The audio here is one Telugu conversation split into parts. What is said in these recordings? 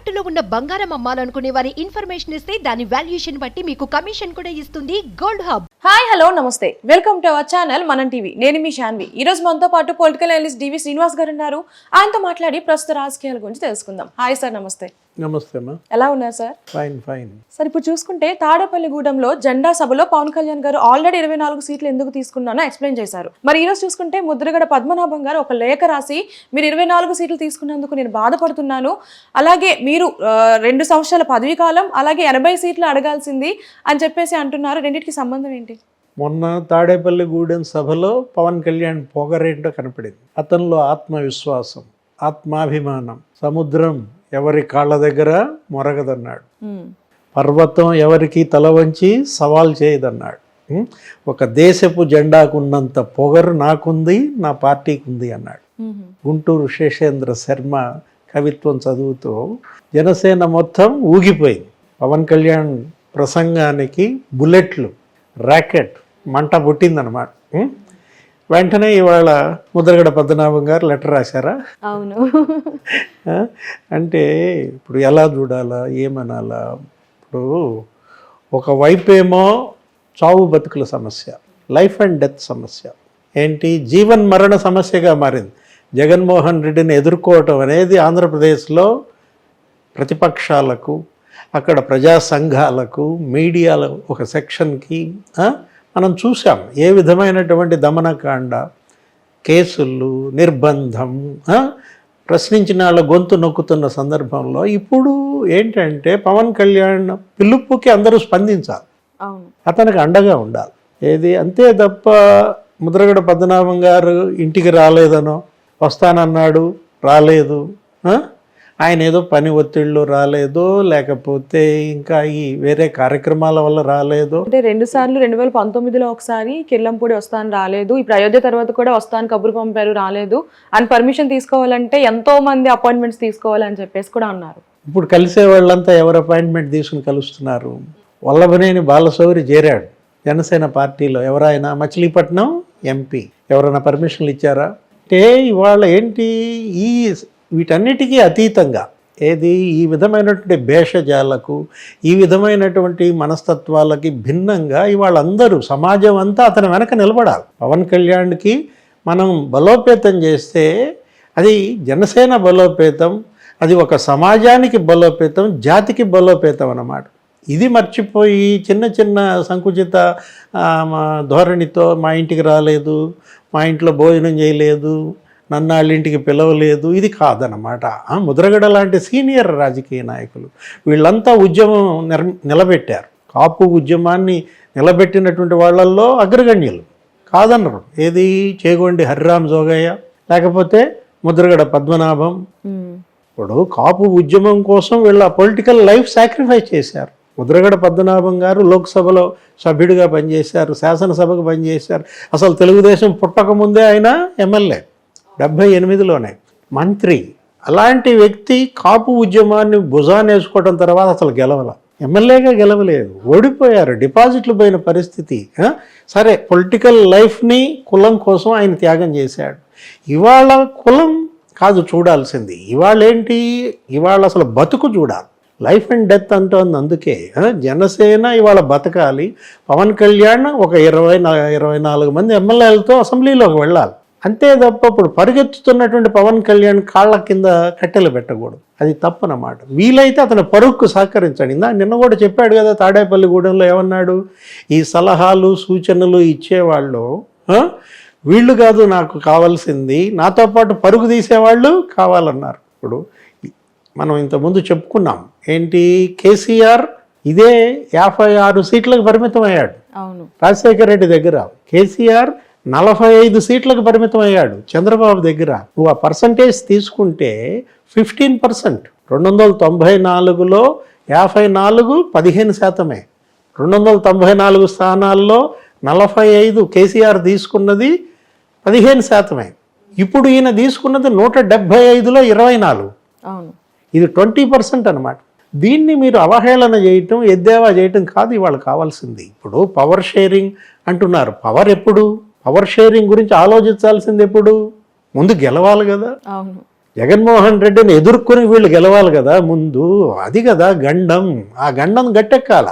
తాకట్టులో ఉన్న బంగారం అమ్మాలనుకునే వారి ఇన్ఫర్మేషన్ ఇస్తే దాని వాల్యుయేషన్ బట్టి మీకు కమిషన్ కూడా ఇస్తుంది గోల్డ్ హబ్. హాయ్ హలో నమస్తే. Welcome to our channel Manam TV. నేను మీ శాన్వి. ఈ రోజు మనతో పాటు పొలిటికల్ అనలిస్ట్ డివి శ్రీనివాస్ గారు ఉన్నారు. ఆయనతో మాట్లాడి ప్రస్తుత రాజకీయాల గురించి తెలుసుకుందాం. హాయ్ సార్ నమస్తే. నమస్తే అమ్మా. ఎలా ఉన్నారు సార్? ఫైన్ ఫైన్ సార్ ఇప్పుడు చూసుకుంటే తాడేపల్లిగూడెంలో జెండా సభలో పవన్ కళ్యాణ్ గారు ఆల్రెడీ ఇరవై నాలుగు సీట్లు ఎందుకు తీసుకున్నానో ఎక్స్ప్లెయిన్ చేశారు. మరి ఈ రోజు చూసుకుంటే ముద్రగడ పద్మనాభం గారు ఒక లేఖ రాసి మీరు ఇరవై నాలుగు సీట్లు తీసుకున్నందుకు నేను బాధపడుతున్నాను. అలాగే మీరు రెండు సంవత్సరాల పదవీ కాలం అలాగే ఎనభై సీట్లు అడగాల్సింది అని చెప్పేసి అంటున్నారు. రెండింటికి సంబంధం ఏంటి? మొన్న తాడేపల్లి గూడెం సభలో పవన్ కళ్యాణ్ పొగరేంటో కనపడింది. అతనిలో ఆత్మవిశ్వాసం ఆత్మాభిమానం సముద్రం ఎవరి కాళ్ళ దగ్గర మొరగదన్నాడు. పర్వతం ఎవరికి తల వంచి సవాల్ చేయదన్నాడు? ఒక దేశపు జెండాకున్నంత పొగరు నాకుంది నా పార్టీకి ఉంది అన్నాడు గుంటూరు శేషేంద్ర శర్మ కవిత్వం చదువుతూ జనసేన మొత్తం ఊగిపోయింది. పవన్ కళ్యాణ్ ప్రసంగానికి బుల్లెట్లు ర్యాకెట్ మంట పుట్టిందనమాట? వెంటనే ఇవాళ ముద్రగడ పద్మనాభం గారు లెటర్ రాశారా? అవును? అంటే ఇప్పుడు ఎలా చూడాలా? ఏమనాలా? ఇప్పుడు ఒకవైపు ఏమో చావు బతుకుల సమస్య లైఫ్ అండ్ డెత్ సమస్య. ఏంటి? జీవన్ మరణ సమస్యగా మారింది. జగన్మోహన్ రెడ్డిని ఎదుర్కోవటం అనేది ఆంధ్రప్రదేశ్లో ప్రతిపక్షాలకు అక్కడ ప్రజా సంఘాలకు మీడియాల ఒక సెక్షన్కి మనం చూసాం ఏ విధమైనటువంటి దమనకాండ కేసులు నిర్బంధం ప్రశ్నించిన వాళ్ళ గొంతు నొక్కుతున్న సందర్భంలో ఇప్పుడు ఏంటంటే పవన్ కళ్యాణ్ పిలుపుకి అందరూ స్పందించాలి. అతనికి అండగా ఉండాలి. ఏది? అంతే తప్ప ముద్రగడ పద్మనాభం గారు ఇంటికి రాలేదనో వస్తానన్నాడు రాలేదు? ఆయన ఏదో పని ఒత్తిళ్ళు రాలేదో లేకపోతే ఇంకా ఈ వేరే కార్యక్రమాల వల్ల రాలేదో. అంటే రెండు సార్లు రెండు వేల పంతొమ్మిదిలో ఒకసారి కిర్లంపూడి వస్తాను రాలేదు. ఇప్పుడు అయోధ్య తర్వాత కూడా వస్తాను కబురు పంపారు రాలేదు. అని పర్మిషన్ తీసుకోవాలంటే ఎంతో మంది అపాయింట్మెంట్స్ తీసుకోవాలని చెప్పేసి కూడా అన్నారు. ఇప్పుడు కలిసే వాళ్ళంతా ఎవరు అపాయింట్మెంట్ తీసుకుని కలుస్తున్నారు? వల్లభనేని బాలశౌరి చేరాడు. జనసేన పార్టీలో ఎవరైనా మచిలీపట్నం ఎంపీ ఎవరైనా పర్మిషన్లు ఇచ్చారా? అంటే ఇవాళ ఏంటి ఈ వీటన్నిటికీ అతీతంగా ఏది ఈ విధమైనటువంటి భేషజాలకు ఈ విధమైనటువంటి మనస్తత్వాలకి భిన్నంగా ఇవాళ అందరూ సమాజం అంతా అతని వెనక నిలబడాలి. పవన్ కళ్యాణ్కి మనం బలోపేతం చేస్తే అది జనసేన బలోపేతం అది ఒక సమాజానికి బలోపేతం జాతికి బలోపేతం అన్నమాట. ఇది మర్చిపోయి చిన్న చిన్న సంకుచిత మా ధోరణితో మా ఇంటికి రాలేదు మా ఇంట్లో భోజనం చేయలేదు నన్ను వాళ్ళ ఇంటికి పిలవలేదు. ఇది కాదనమాట ముద్రగడ లాంటి సీనియర్ రాజకీయ నాయకులు వీళ్ళంతా ఉద్యమం నిర్ నిలబెట్టారు. కాపు ఉద్యమాన్ని నిలబెట్టినటువంటి వాళ్ళల్లో అగ్రగణ్యులు కాదన్నారు. ఏది? చేగొండి హరిరామ్ జోగయ్య. లేకపోతే ముద్రగడ పద్మనాభం. ఇప్పుడు కాపు ఉద్యమం కోసం వీళ్ళ పొలిటికల్ లైఫ్ సాక్రిఫైస్ చేశారు. ముద్రగడ పద్మనాభం గారు లోక్సభలో సభ్యుడిగా పనిచేశారు శాసనసభకు పనిచేశారు. అసలు తెలుగుదేశం పుట్టకముందే ఆయన ఎమ్మెల్యే. డెబ్భై ఎనిమిదిలోనే. మంత్రి అలాంటి వ్యక్తి కాపు ఉద్యమాన్ని భుజానేసుకోవడం తర్వాత అసలు గెలవల. ఎమ్మెల్యేగా గెలవలేదు. ఓడిపోయారు. డిపాజిట్లు పోయిన పరిస్థితి. సరే పొలిటికల్ లైఫ్ని కులం కోసం ఆయన త్యాగం చేశాడు. ఇవాళ కులం కాదు చూడాల్సింది. ఇవాళ ఏంటి ఇవాళ అసలు బతుకు చూడాలి. లైఫ్ అండ్ డెత్ అంటోంది అందుకే. జనసేన ఇవాళ బతకాలి. పవన్ కళ్యాణ్ ఒక ఇరవై ఇరవై నాలుగు మంది ఎమ్మెల్యేలతో అసెంబ్లీలోకి వెళ్ళాలి. అంతే తప్ప ఇప్పుడు పరిగెత్తుతున్నటువంటి పవన్ కళ్యాణ్ కాళ్ళ కింద కట్టెలు పెట్టకూడదు. అది తప్పనమాట. వీలైతే అతని పరుక్కు సహకరించండి. ఇందా నిన్న కూడా చెప్పాడు కదా తాడేపల్లిగూడెంలో ఏమన్నాడు? ఈ సలహాలు సూచనలు ఇచ్చేవాళ్ళు వీళ్ళు కాదు నాకు కావాల్సింది. నాతో పాటు పరుగు తీసేవాళ్ళు కావాలన్నారు. ఇప్పుడు మనం ఇంతకుముందు చెప్పుకున్నాం. ఏంటి? కేసీఆర్ ఇదే యాభై ఆరు సీట్లకు పరిమితం అయ్యాడు రాజశేఖర రెడ్డి దగ్గర. కేసీఆర్ నలభై ఐదు సీట్లకు పరిమితం అయ్యాడు చంద్రబాబు దగ్గర. నువ్వు ఆ పర్సంటేజ్ తీసుకుంటే ఫిఫ్టీన్ పర్సెంట్ రెండు వందల తొంభై నాలుగులో యాభై నాలుగు పదిహేను శాతమే. రెండు వందల తొంభై నాలుగు స్థానాల్లో నలభై ఐదు కేసీఆర్ తీసుకున్నది పదిహేను శాతమే. ఇప్పుడు ఈయన తీసుకున్నది నూట డెబ్భై ఐదులో ఇరవై నాలుగు. ఇది ట్వంటీ పర్సెంట్ అనమాట దీన్ని మీరు అవహేళన చేయటం ఎద్దేవా చేయటం కాదు ఇవాళ కావాల్సింది. ఇప్పుడు పవర్ షేరింగ్ అంటున్నారు. పవర్ ఎప్పుడు? పవర్ షేరింగ్ గురించి ఆలోచించాల్సింది ఎప్పుడు? ముందు గెలవాలి కదా. జగన్మోహన్ రెడ్డిని ఎదుర్కొని వీళ్ళు గెలవాలి కదా. ముందు అది కదా గండం. ఆ గండం గట్టెక్కాల.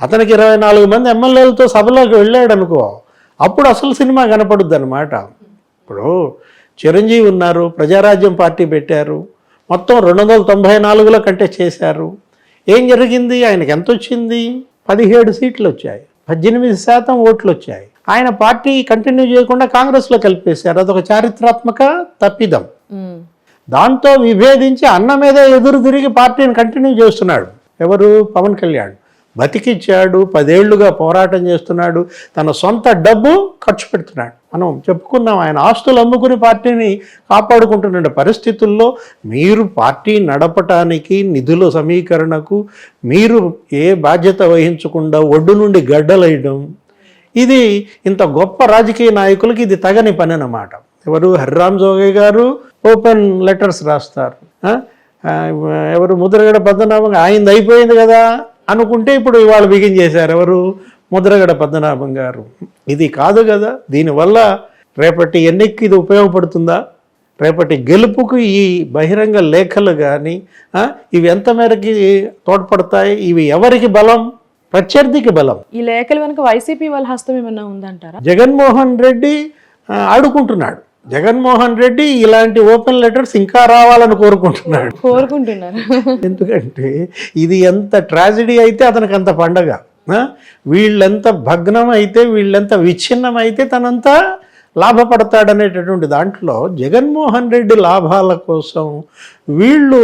అతనికి ఇరవై నాలుగు మంది ఎమ్మెల్యేలతో సభలోకి వెళ్ళాడు అనుకో అప్పుడు అసలు సినిమా కనపడుద్ది అనమాట ఇప్పుడు చిరంజీవి ఉన్నారు ప్రజారాజ్యం పార్టీ పెట్టారు మొత్తం రెండు వందల తొంభై నాలుగులో కంటెస్ట్ చేశారు. ఏం జరిగింది? ఆయనకి ఎంత వచ్చింది పదిహేడు సీట్లు వచ్చాయి. పద్దెనిమిది శాతం ఓట్లు వచ్చాయి. ఆయన పార్టీ కంటిన్యూ చేయకుండా కాంగ్రెస్లో కలిపేశారు. అదొక చారిత్రాత్మక తప్పిదం. దాంతో విభేదించి అన్న మీద ఎదురు తిరిగి పార్టీని కంటిన్యూ చేస్తున్నాడు. ఎవరు? పవన్ కళ్యాణ్. బతికిచ్చాడు పదేళ్ళుగా పోరాటం చేస్తున్నాడు. తన సొంత డబ్బు ఖర్చు పెడుతున్నాడు. మనం చెప్పుకున్నాం ఆయన ఆస్తులు అమ్ముకుని పార్టీని కాపాడుకుంటున్న పరిస్థితుల్లో మీరు పార్టీ నడపటానికి నిధుల సమీకరణకు మీరు ఏ బాధ్యత వహించకుండా ఒడ్డు నుండి గడ్డలేయడం ఇది ఇంత గొప్ప రాజకీయ నాయకులకి ఇది తగని పని అన్నమాట ఎవరు హరిరామ్ జోగే గారు ఓపెన్ లెటర్స్ రాస్తారు. ఎవరు ముద్రగడ పద్మనాభం ఆయనది అయిపోయింది కదా అనుకుంటే ఇప్పుడు ఇవాళ బిగిన్ చేశారు ఎవరు ముద్రగడ పద్మనాభం గారు. ఇది కాదు కదా దీనివల్ల రేపటి ఎన్నికకి ఇది ఉపయోగపడుతుందా? రేపటి గెలుపుకు ఈ బహిరంగ లేఖలు కానీ ఇవి ఎంత మేరకి తోడ్పడతాయి? ఇవి ఎవరికి బలం? ప్రత్యర్థికి బలం. ఈ లేఖల వెనుక వైసీపీ వాళ్ళ హస్తం ఏమన్నా ఉందంటారా? జగన్మోహన్ రెడ్డి ఆడుకుంటున్నాడు. జగన్మోహన్ రెడ్డి ఇలాంటి ఓపెన్ లెటర్స్ ఇంకా రావాలని కోరుకుంటున్నాడు. కోరుకుంటున్నారు. ఎందుకంటే ఇది ఎంత ట్రాజడీ అయితే అతనికి అంత పండగ? వీళ్ళెంత భగ్నం అయితే వీళ్ళెంత విచ్ఛిన్నం అయితే తనంతా లాభపడతాడనేటటువంటి దాంట్లో జగన్మోహన్ రెడ్డి లాభాల కోసం వీళ్ళు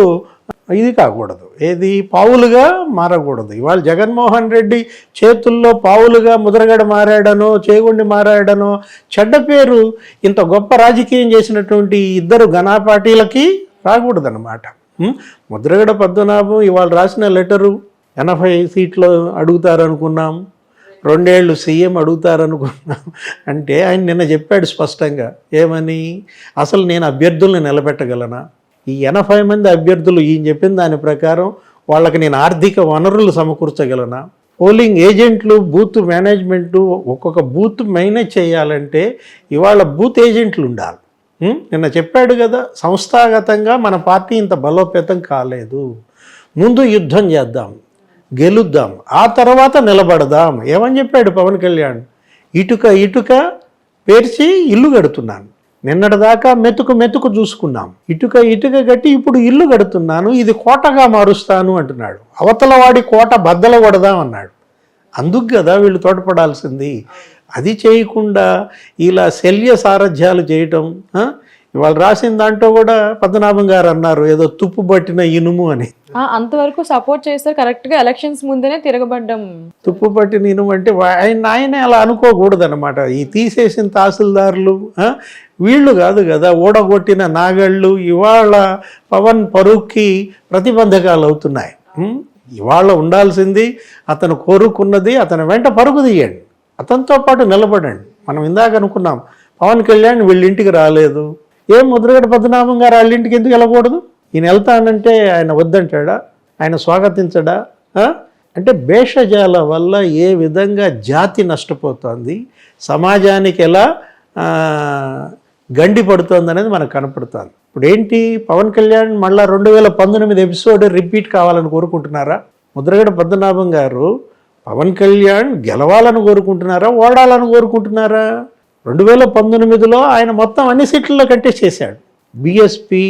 ఇది కాకూడదు. ఏది పావులుగా మారకూడదు. ఇవాళ జగన్మోహన్ రెడ్డి చేతుల్లో పావులుగా ముద్రగడ మారాడనో చేగుండి మారాడనో చెడ్డ పేరు ఇంత గొప్ప రాజకీయం చేసినటువంటి ఇద్దరు ఘనాపాటీలకి రాకూడదన్నమాట. ముద్రగడ పద్మనాభం ఇవాళ రాసిన లెటరు ఎనభై సీట్లు అడుగుతారనుకున్నాం. రెండేళ్ళు సీఎం అడుగుతారనుకున్నాం. అంటే ఆయన నిన్న చెప్పాడు స్పష్టంగా ఏమని? అసలు నేను అభ్యర్థుల్ని నిలబెట్టగలనా? ఈ ఎనభై మంది అభ్యర్థులు ఈయన చెప్పిన దాని ప్రకారం వాళ్ళకి నేను ఆర్థిక వనరులు సమకూర్చగలనా? పోలింగ్ ఏజెంట్లు బూత్ మేనేజ్మెంటు ఒక్కొక్క బూత్ మేనేజ్ చేయాలంటే ఇవాళ బూత్ ఏజెంట్లు ఉండాలి. నిన్న చెప్పాడు కదా సంస్థాగతంగా మన పార్టీ ఇంత బలోపేతం కాలేదు. ముందు యుద్ధం చేద్దాం గెలుద్దాం ఆ తర్వాత నిలబడదాం. ఏమని చెప్పాడు పవన్ కళ్యాణ్? ఇటుక ఇటుక పేర్చి ఇల్లు కడుతున్నాను. నిన్నటిదాకా మెతుకు మెతుకు చూసుకున్నాం. ఇటుక ఇటుక కట్టి ఇప్పుడు ఇల్లు కడుతున్నాను ఇది కోటగా మారుస్తాను అంటున్నాడు. అవతల వాడి కోట బద్దల కొడదాం అన్నాడు. అందుకు కదా వీళ్ళు తోడ్పడాల్సింది? అది చేయకుండా ఇలా శల్య సారథ్యాలు చేయటం ఇవాళ రాసిన దాంట్లో కూడా పద్మనాభం గారు అన్నారు ఏదో తుప్పు పట్టిన ఇనుము అని. అంతవరకు సపోర్ట్ చేస్తారు కరెక్ట్గా ఎలక్షన్స్ ముందేనే తిరగబడ్డం. తుప్పు పట్టిన ఇనుము అంటే ఆయన ఆయనే అలా అనుకోకూడదు అనమాట ఈ తీసేసిన తహసీల్దారులు? వీళ్ళు కాదు కదా ఓడగొట్టిన నాగళ్ళు ఇవాళ పవన్ పరుక్కి ప్రతిబంధకాలు అవుతున్నాయి? ఇవాళ ఉండాల్సింది అతను కోరుకున్నది అతని వెంట పరుగు తీయండి. అతనితో పాటు నిలబడండి. మనం ఇందాక అనుకున్నాం పవన్ కళ్యాణ్ వీళ్ళింటికి రాలేదు. ఏం ముద్రగడ పద్మనాభం గారు వాళ్ళ ఇంటికి ఎందుకు వెళ్ళకూడదు? ఈయన వెళ్తానంటే ఆయన వద్దంటాడా? ఆయన స్వాగతించడా? అంటే భేషజాల వల్ల ఏ విధంగా జాతి నష్టపోతుంది? సమాజానికి ఎలా గండి పడుతుంది అనేది మనకు కనపడుతుంది. ఇప్పుడు ఏంటి? పవన్ కళ్యాణ్ మళ్ళా రెండు వేల పంతొమ్మిది ఎపిసోడ్ రిపీట్ కావాలని కోరుకుంటున్నారా? ముద్రగడ పద్మనాభం గారు పవన్ కళ్యాణ్ గెలవాలని కోరుకుంటున్నారా? ఓడాలని కోరుకుంటున్నారా? రెండు వేల పంతొమ్మిదిలో ఆయన మొత్తం అన్ని సీట్లలో కంటెస్ట్ చేశాడు. బీఎస్పీ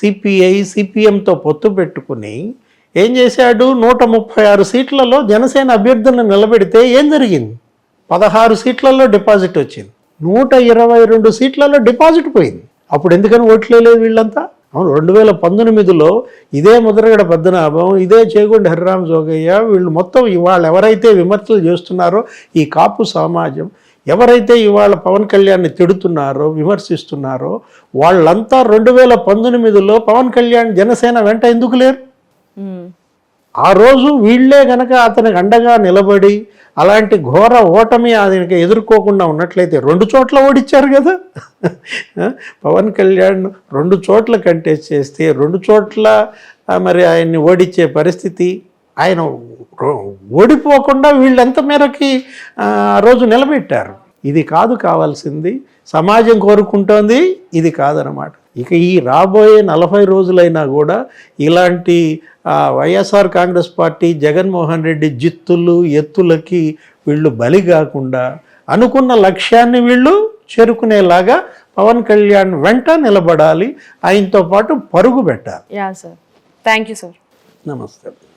సిపిఐ సిపిఎంతో పొత్తు పెట్టుకుని ఏం చేశాడు? నూట ముప్పై ఆరు సీట్లలో జనసేన అభ్యర్థులను నిలబెడితే ఏం జరిగింది? పదహారు సీట్లలో డిపాజిట్ వచ్చింది. నూట ఇరవై రెండు సీట్లలో డిపాజిట్ పోయింది. అప్పుడు ఎందుకని ఓట్లేదు వీళ్ళంతా? అవును రెండు వేల పంతొమ్మిదిలో ఇదే ముద్రగడ పద్మనాభం ఇదే చేగుండి హరిరామ్ జోగయ్య వీళ్ళు మొత్తం ఇవాళ ఎవరైతే విమర్శలు చేస్తున్నారో ఈ కాపు సమాజం ఎవరైతే ఇవాళ పవన్ కళ్యాణ్ని తిడుతున్నారో విమర్శిస్తున్నారో వాళ్ళంతా రెండు వేల పంతొమ్మిదిలో పవన్ కళ్యాణ్ జనసేన వెంట ఎందుకు లేరు. ఆ రోజు వీళ్ళే గనక అతనికి అండగా నిలబడి అలాంటి ఘోర ఓటమి ఆయనకి ఎదుర్కోకుండా ఉన్నట్లయితే రెండు చోట్ల ఓడిచ్చారు కదా పవన్ కళ్యాణ్ రెండు చోట్ల కంటెస్ట్ చేస్తే రెండు చోట్ల మరి ఆయన్ని ఓడించే పరిస్థితి ఆయన ఓడిపోకుండా వీళ్ళు ఎంత మేరకి రోజు నిలబెట్టారు. ఇది కాదు కావాల్సింది సమాజం కోరుకుంటోంది ఇది కాదనమాట ఇక ఈ రాబోయే నలభై రోజులైనా కూడా ఇలాంటి వైఎస్ఆర్ కాంగ్రెస్ పార్టీ జగన్మోహన్ రెడ్డి జిత్తులు ఎత్తులకి వీళ్ళు బలి కాకుండా అనుకున్న లక్ష్యాన్ని వీళ్ళు చేరుకునేలాగా పవన్ కళ్యాణ్ వెంట నిలబడాలి ఆయనతో పాటు పరుగు పెట్టాలి. థ్యాంక్ యూ సార్ నమస్తే.